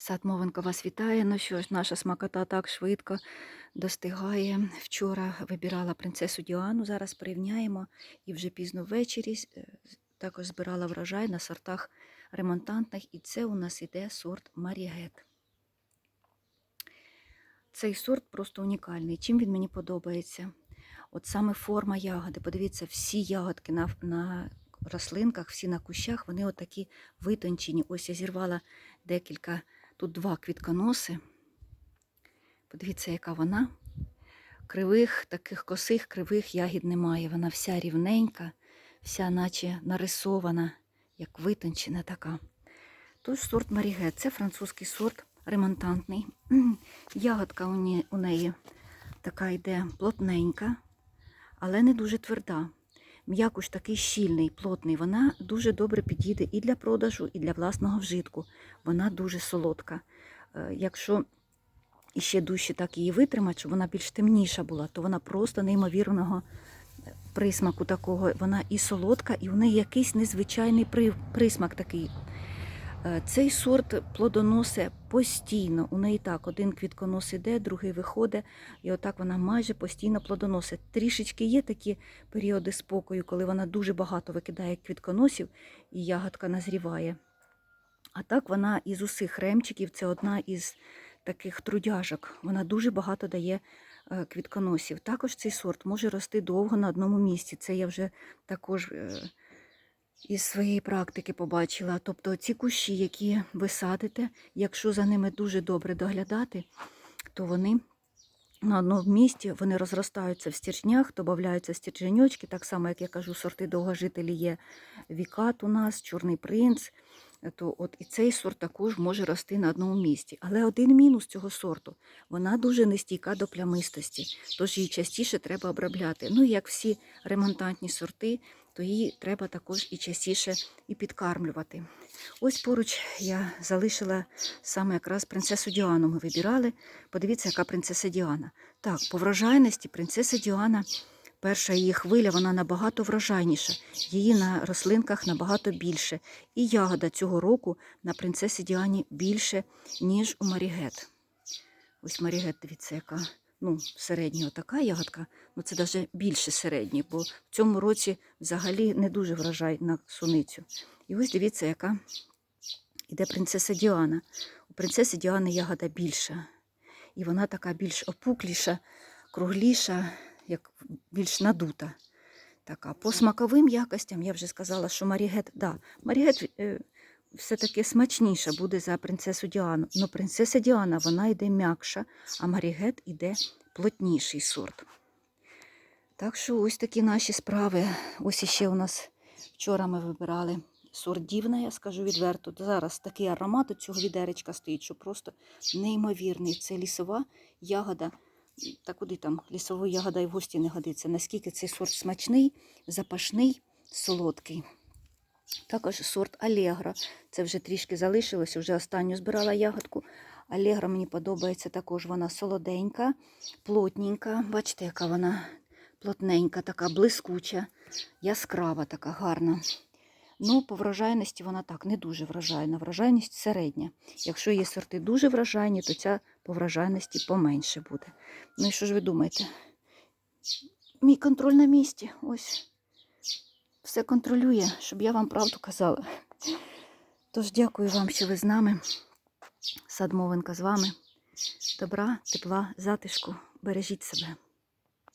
Сад Мовенко вас вітає. Ну що ж, наша смакота так швидко достигає. Вчора вибирала принцесу Діану, зараз порівняємо. І вже пізно ввечері е, також збирала врожай на сортах ремонтантних. І це у нас іде сорт Марігет. Цей сорт просто унікальний. Чим він мені подобається? От саме форма ягоди. Подивіться, всі ягодки на, на рослинках, всі на кущах, вони отакі витончені. Ось я зірвала декілька, тут два квітконоси. Подивіться, яка вона. Кривих, таких косих, кривих ягід немає. Вона вся рівненька, вся наче нарисована, як витончена така. Тож сорт Маріге, це французький сорт, ремонтантний. Ягодка у неї така йде плотненька, але не дуже тверда. М'якуш такий щільний, плотний. Вона дуже добре підійде і для продажу, і для власного вжитку. Вона дуже солодка. Е, Якщо іще дужче так її витримати, щоб вона більш темніша була, то вона просто неймовірного е, присмаку такого. Вона і солодка, і в неї якийсь незвичайний присмак такий. Е, Цей сорт плодоносить постійно. У неї так, один квітконос іде, другий виходить, і отак вона майже постійно плодоносить. Трішечки є такі періоди спокою, коли вона дуже багато викидає квітконосів і ягодка назріває. А так вона із усіх ремчиків, це одна із таких трудяжок. Вона дуже багато дає е, квітконосів. Також цей сорт може рости довго на одному місці. Це я вже також е, із своєї практики побачила. Тобто ці кущі, які ви садите, якщо за ними дуже добре доглядати, то вони на одному місці вони розростаються в стержнях, додаються стерженьочки, так само, як я кажу, сорти довгожителі є Вікат у нас, Чорний принц. То от і цей сорт також може рости на одному місці. Але один мінус цього сорту вона дуже нестійка до плямистості, тож її частіше треба обробляти. Ну як всі ремонтантні сорти, то її треба також і частіше і підкармлювати. Ось поруч я залишила саме якраз принцесу Діану. Ми вибирали. Подивіться, яка принцеса Діана. Так, по врожайності принцеса Діана, перша її хвиля, вона набагато врожайніша. Її на рослинках набагато більше. І ягода цього року на принцесі Діані більше, ніж у Марігет. Ось Марігет, дивіться, яка ну, середня така ягодка, ну це навіть більше середньої, бо в цьому році взагалі не дуже врожай на суницю. І ось дивіться, яка іде принцеса Діана. У принцеси Діани ягода більша. І вона така більш опукліша, кругліша, як більш надута. Така. По смаковим якостям я вже сказала, що Марігет, да, Марігет е, все-таки смачніша буде за принцесу Діану. Но принцеса Діана вона йде м'якша, а Марігет іде плотніший сорт. Так що ось такі наші справи. Ось іще у нас вчора ми вибирали сорт дівна, я скажу відверто. Зараз такий аромат у цього відеречка стоїть, що просто неймовірний. Це лісова ягода. Та куди там лісової ягода і в гості не годиться. Наскільки цей сорт смачний, запашний, солодкий. Також сорт Алегро. Це вже трішки залишилось, вже останню збирала ягодку. Алегро мені подобається також. Вона солоденька, плотненька. Бачите, яка вона плотненька, така блискуча, яскрава, така гарна. Ну, по врожайності вона так, не дуже врожайна. Врожайність середня. Якщо є сорти дуже врожайні, то ця по врожайності поменше буде. Ну і що ж ви думаєте? Мій контроль на місці. Ось все контролює, щоб я вам правду казала. Тож дякую вам, що ви з нами. Садмовенка з вами. Добра, тепла, затишку. Бережіть себе.